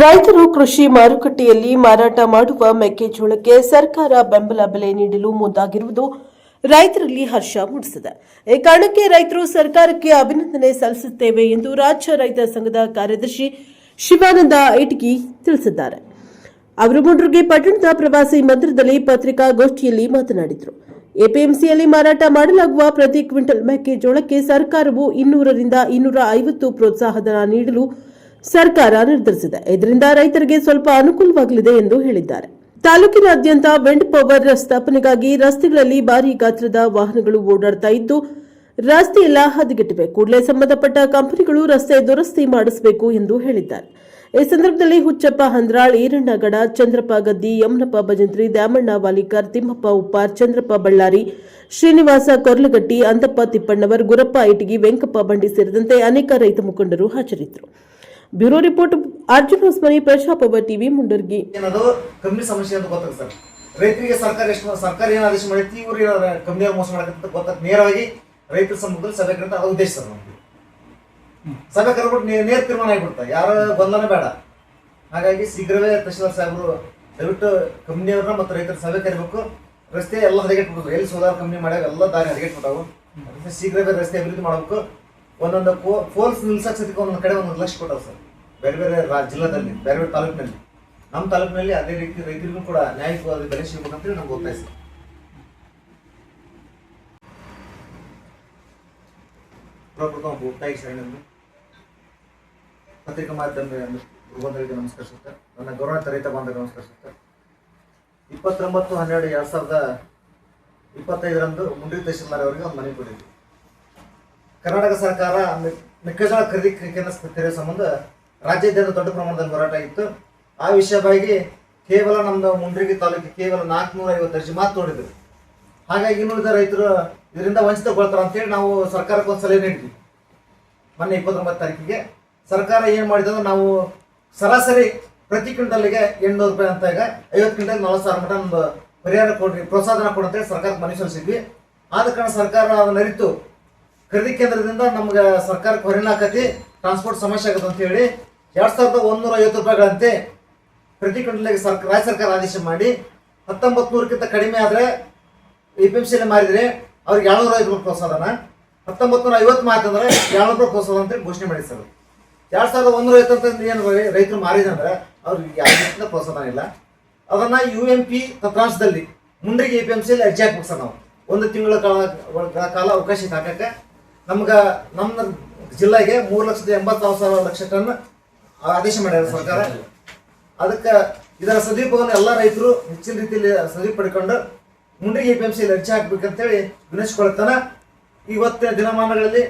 ರೈತರು ಕೃಷಿ ಮಾರುಕಟ್ಟೆಯಲ್ಲಿ ಮಾರಾಟ ಮಾಡುವ ಮೆಕ್ಕೆಜೋಳಕ್ಕೆ ಸರ್ಕಾರ ಬೆಂಬಲ ಬೆಲೆ ನೀಡಲು ಮುಂದಾಗಿರುವುದು ರೈತರಲ್ಲಿ ಹರ್ಷ ಮೂಡಿಸಿದೆ. ಈ ಕಾರಣಕ್ಕೆ ರೈತರು ಸರ್ಕಾರಕ್ಕೆ ಅಭಿನಂದನೆ ಸಲ್ಲಿಸುತ್ತೇವೆ ಎಂದು ರಾಜ್ಯ ರೈತ ಸಂಘದ ಕಾರ್ಯದರ್ಶಿ ಶಿವಾನಂದ ಐಟಗಿ ತಿಳಿಸಿದ್ದಾರೆ. ಅವರು ಮುಂಡ್ರಿಗೆ ಪಟ್ಟಣದ ಪ್ರವಾಸಿ ಮಂದಿರದಲ್ಲಿ ಪತ್ರಿಕಾಗೋಷ್ಠಿಯಲ್ಲಿ ಮಾತನಾಡಿದರು. ಎಪಿಎಂಸಿಯಲ್ಲಿ ಮಾರಾಟ ಮಾಡಲಾಗುವ ಪ್ರತಿ ಕ್ವಿಂಟಲ್ ಮೆಕ್ಕೆಜೋಳಕ್ಕೆ ಸರ್ಕಾರವು ಇನ್ನೂರರಿಂದ ಇನ್ನೂರ ಐವತ್ತು ಪ್ರೋತ್ಸಾಹಧನ ನೀಡಲು ಸರ್ಕಾರ ನಿರ್ಧರಿಸಿದೆ. ಇದರಿಂದ ರೈತರಿಗೆ ಸ್ವಲ್ಪ ಅನುಕೂಲವಾಗಲಿದೆ ಎಂದು ಹೇಳಿದ್ದಾರೆ. ತಾಲೂಕಿನಾದ್ಯಂತ ವೆಂಡ್ ಪವರ್ ಸ್ಥಾಪನೆಗಾಗಿ ರಸ್ತೆಗಳಲ್ಲಿ ಭಾರಿ ಗಾತ್ರದ ವಾಹನಗಳು ಓಡಾಡ್ತಾ ಇದ್ದು, ರಸ್ತೆ ಹದಗೆಟ್ಟಿವೆ. ಕೂಡಲೇ ಸಂಬಂಧಪಟ್ಟ ಕಂಪನಿಗಳು ರಸ್ತೆ ದುರಸ್ತಿ ಮಾಡಿಸಬೇಕು ಎಂದು ಹೇಳಿದ್ದಾರೆ. ಈ ಸಂದರ್ಭದಲ್ಲಿ ಹುಚ್ಚಪ್ಪ ಹಂದ್ರಾಳ್, ಈರಣ್ಣಗಡ, ಚಂದ್ರಪ್ಪ ಗದ್ದಿ, ಯಮನಪ್ಪ ಭಜಂತ್ರಿ, ದ್ಯಾಮಣ್ಣ ವಾಲಿಕರ್, ತಿಮ್ಮಪ್ಪ ಉಪ್ಪಾರ್, ಚಂದ್ರಪ್ಪ ಬಳ್ಳಾರಿ, ಶ್ರೀನಿವಾಸ ಕೊರ್ಲಗಟ್ಟಿ, ಅಂತಪ್ಪ ತಿಪ್ಪಣ್ಣವರ್, ಗುರಪ್ಪ ಇಟಗಿ ವೆಂಕಪ್ಪ ಬಂಡಿ ಸೇರಿದಂತೆ ಅನೇಕ ರೈತ ಮುಖಂಡರು ಹಾಜರಿದ್ದರು. ಬ್ಯೂರೋ ರಿಪೋರ್ಟ್, ಅರ್ಜುನ್ ಹೊಸ್ಮನಿ ಪ್ರಜಾಪವ ಟಿವಿ, ಮುಂಡರ್ಗಿ. ಏನದು? ಕಂಪ್ನಿ ಸಮಸ್ಯೆ ಅಂತ ಗೊತ್ತಾಗ ಸರ್. ರೈತರಿಗೆ ಸರ್ಕಾರ ಎಷ್ಟು ಸರ್ಕಾರ ಏನು ಆದೇಶ ಮಾಡೈತಿ ಇವ್ರು ಕಂಪ್ನಿಯವ್ರು ಮೋಸ ಮಾಡಕಂತ ಗೊತ್ತಾಗ ನೇರವಾಗಿ ರೈತರ ಸಮ್ಮುಖದಲ್ಲಿ ಸಭೆ ಕರೆದ ಅದು ಉದ್ದೇಶ ಸರ್ ನಮ್ದು. ಸಭೆ ಕರೆದ್ಬಿಟ್ಟು ನೇರ ತೀರ್ಮಾನ ಆಗಿಬಿಡ್ತಾರೆ ಯಾರ ಗೊಂದಲನೇ ಬೇಡ. ಹಾಗಾಗಿ ಶೀಘ್ರವೇ ತಹಶೀಲ್ದಾರ್ ಸಾಹೇಬರು ದಯವಿಟ್ಟು ಕಂಪ್ನಿಯವ್ರನ್ನ ಮತ್ತು ರೈತರ ಸಭೆ ಕರಿಬೇಕು. ರಸ್ತೆ ಎಲ್ಲ ಹದಗೆಟ್ಬಿಟ್ಟು ಎಲ್ಲಿ ಸೋಲಾರ್ ಕಂಪ್ನಿ ಮಾಡ್ಯಾಗ ಎಲ್ಲ ದಾರಿ ಹದಗೆಟ್ಬಿಟ್ಟಾವು. ಶೀಘ್ರವೇ ರಸ್ತೆ ಅಭಿವೃದ್ಧಿ ಮಾಡಬೇಕು. ಒಂದೊಂದು ಫೋಲ್ಸ್ ನಿಲ್ಸಕ್ಕೆ ಸತಿಗೆ ಒಂದೊಂದು ಕಡೆ ಒಂದೊಂದು ಲಕ್ಷ ಕೊಟ್ಟವು ಸರ್. ಬೇರೆ ಬೇರೆ ರಾ- ಜಿಲ್ಲಾದಲ್ಲಿ, ಬೇರೆ ಬೇರೆ ತಾಲೂಕಿನಲ್ಲಿ. ನಮ್ಮ ತಾಲೂಕಿನಲ್ಲಿ ಅದೇ ರೀತಿ ರೈತರಿಗೂ ಕೂಡ ನ್ಯಾಯಯುತವಾದ ಬೆಲೆ ಸಿಗಬೇಕಂತೇಳಿ ನಮ್ಗೆ ಒತ್ತಾಯಿಸಿ. ಪ್ರಪ್ರಥಮ ಒತ್ತಾಯ ಶರಣೆಂದು ಪತ್ರಿಕಾ ಮಾಧ್ಯಮ ಬಂಧುಗಳಿಗೆ ನಮಸ್ಕರಿಸುತ್ತೆ ನನ್ನ ಗೌರವ ರೈತ ಬಾಂಧವ ನಮಸ್ಕರಿಸುತ್ತೆ ಇಪ್ಪತ್ತೊಂಬತ್ತು, ಹನ್ನೆರಡು, ಎರಡ್ ಸಾವಿರದ ಇಪ್ಪತ್ತೈದರಂದು ಮುಂಡಿ ತಹಶೀಲ್ದಾರ್ ಅವರಿಗೆ ಒಂದು ಮನವಿ ಕೊಟ್ಟಿದ್ವಿ. ಕರ್ನಾಟಕ ಸರ್ಕಾರ ಮೆಕ್ಕೆಜೋಳ ಖರೀದಿ ಕೇಂದ್ರ ತೆರೆಯುವ ಸಂಬಂಧ ರಾಜ್ಯಾದ್ಯಂತ ದೊಡ್ಡ ಪ್ರಮಾಣದಲ್ಲಿ ಹೋರಾಟ ಇತ್ತು. ಆ ವಿಷಯವಾಗಿ ಕೇವಲ ನಮ್ದು ಮುಂಡ್ರಿಗಿ ತಾಲೂಕಿಗೆ ಕೇವಲ ನಾಲ್ಕುನೂರ ಐವತ್ತು ಅರ್ಜಿ ಮಾತು ನೋಡಿದ್ರು ಹಾಗಾಗಿ ಇನ್ನುಳಿದ ರೈತರು ಇದರಿಂದ ವಂಚಿತಗೊಳ್ತಾರೆ ಅಂತೇಳಿ ನಾವು ಸರ್ಕಾರಕ್ಕೆ ಒಂದು ಸಲಹೆ ನೀಡಿದ್ವಿ. ಮೊನ್ನೆ ಇಪ್ಪತ್ತೊಂಬತ್ತು ತಾರೀಕಿಗೆ ಸರ್ಕಾರ ಏನು ಮಾಡಿದ್ರು ನಾವು ಸರಾಸರಿ ಪ್ರತಿ ಕ್ವಿಂಟಲ್ಗೆ ಎಂಟುನೂರು ರೂಪಾಯಿ ಅಂತ ಈಗ ಐವತ್ತು ಕ್ವಿಂಟಲ್ ನಲವತ್ತು ಸಾವಿರ ಮಟ್ಟ ಪರಿಹಾರ ಕೊಡ್ರಿ ಪ್ರೋತ್ಸಾಹನ ಕೊಡು ಅಂತೇಳಿ ಸರ್ಕಾರಕ್ಕೆ ಮನವಿ ಸಲ್ಲಿಸಿದ್ವಿ. ಆದ ಕಾರಣ ಸರ್ಕಾರ ಅದನ್ನ ಅರಿತು. ಖರೀದಿ ಕೇಂದ್ರದಿಂದ ನಮ್ಗೆ ಸರ್ಕಾರಕ್ಕೆ ಹೊರನಾಕತಿ ಟ್ರಾನ್ಸ್ಪೋರ್ಟ್ ಸಮಸ್ಯೆ ಆಗುತ್ತೆ ಅಂತ ಹೇಳಿ ಎರಡ್ ಸಾವಿರದ ಒಂದೂರ ಐವತ್ತು ರೂಪಾಯಿಗಳಂತೆ ಪ್ರತಿ ಕ್ವಿಂಟಲ್ಗೆ ಸರ್ಕಾರ ರಾಜ್ಯ ಸರ್ಕಾರ ಆದೇಶ ಮಾಡಿ ಹತ್ತೊಂಬತ್ತು ನೂರಕ್ಕಿಂತ ಕಡಿಮೆ ಆದರೆ ಎ ಪಿ ಎಂ ಸಿಯಲ್ಲಿ ಮಾರಿದ್ರೆ ಅವ್ರಿಗೆ ಏಳ್ನೂರ ಐದು ರೂಪಾಯಿ ಪ್ರೋತ್ಸಾಹನ ಹತ್ತೊಂಬತ್ತು ನೂರ ಐವತ್ತು ಮಾತಂದ್ರೆ ಏಳ್ನೂರು ರೂಪಾಯಿ ಪ್ರೋತ್ಸಾಹ ಅಂತ ಘೋಷಣೆ ಮಾಡಿ ಸರ್ ಎರಡು ಸಾವಿರದ ಒಂದೂರ ಐವತ್ತು ಏನು ರೈತರು ಮಾರಿದಂದ್ರೆ ಅವ್ರಿಗೆ ಯಾವ ರೀತಿಯಿಂದ ಪ್ರೋತ್ಸಾಹ ಇಲ್ಲ ಅದನ್ನ ಯು ಎಂ ಪಿ ತಂತ್ರಾಂಶದಲ್ಲಿ ಮುಂಡ್ರಿಗೆ ಎ ಪಿ ಎಂ ಸಿಯಲ್ಲಿ ಅರ್ಜಿ ಹಾಕ್ಬೇಕು ಸರ್ ನಾವು. ಒಂದು ತಿಂಗಳ ಕಾಲ ಕಾಲ ಅವಕಾಶ ಹಾಕಕ್ಕೆ. ನಮ್ಗೆ ನಮ್ಮ ಜಿಲ್ಲೆಗೆ ಮೂರು ಲಕ್ಷದ ಎಂಬತ್ತು ಸಾವಿರ ಲಕ್ಷ ಟನ್ ಆದೇಶ ಮಾಡ್ಯಾರ ಸರ್ಕಾರ. ಅದಕ್ಕೆ ಇದರ ಸದುಪಯೋಗವನ್ನು ಎಲ್ಲ ರೈತರು ಹೆಚ್ಚಿನ ರೀತಿಯಲ್ಲಿ ಸದುಪ ಪಡ್ಕೊಂಡು ಮುಂಡ್ರಿಗೆ ಎ ಪಿ ಎಂ ಸಿಯಲ್ಲಿ ಅರ್ಜಿ ಹಾಕ್ಬೇಕಂತೇಳಿ ಇವತ್ತಿನ ದಿನಮಾನಗಳಲ್ಲಿ